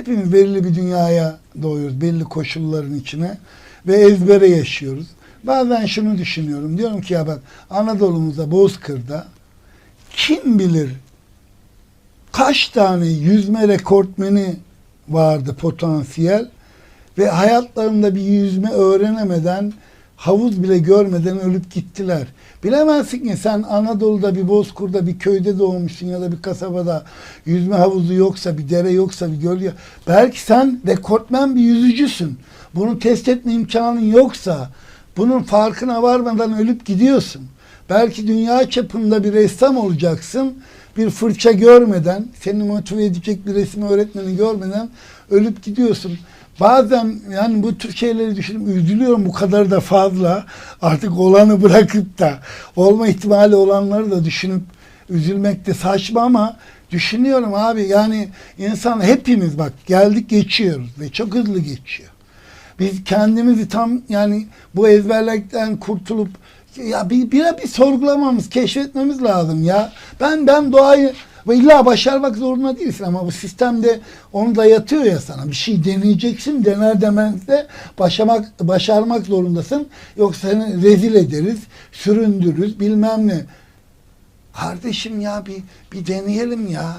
Hepimiz belirli bir dünyaya doğuyoruz, belli koşulların içine ve ezbere yaşıyoruz. Bazen şunu düşünüyorum, diyorum ki ya bak Anadolu'muzda, Bozkır'da kim bilir kaç tane yüzme rekortmeni vardı potansiyel ve hayatlarında bir yüzme öğrenemeden havuz bile görmeden ölüp gittiler. Bilemezsin ki sen Anadolu'da bir bozkurda bir köyde doğmuşsun ya da bir kasabada yüzme havuzu yoksa bir dere yoksa bir göl yok. Belki sen rekortmen bir yüzücüsün. Bunu test etme imkanın yoksa bunun farkına varmadan ölüp gidiyorsun. Belki dünya çapında bir ressam olacaksın. Bir fırça görmeden, seni motive edecek bir resim öğretmeni görmeden ölüp gidiyorsun. Bazen yani bu tür şeyleri düşünüp üzülüyorum bu kadar da fazla. Artık olanı bırakıp da olma ihtimali olanları da düşünüp üzülmek de saçma ama düşünüyorum abi yani insan hepimiz bak geldik geçiyoruz ve çok hızlı geçiyor. Biz kendimizi tam yani bu ezberlikten kurtulup ya bir, bir, bir sorgulamamız, keşfetmemiz lazım ya. Ben ben doğayı ve illa başarmak zorunda değilsin ama bu sistemde onu dayatıyor ya sana. Bir şey deneyeceksin, dener demez de başarmak, başarmak zorundasın. Yoksa seni rezil ederiz, süründürürüz bilmem ne. Kardeşim ya bir, bir deneyelim ya.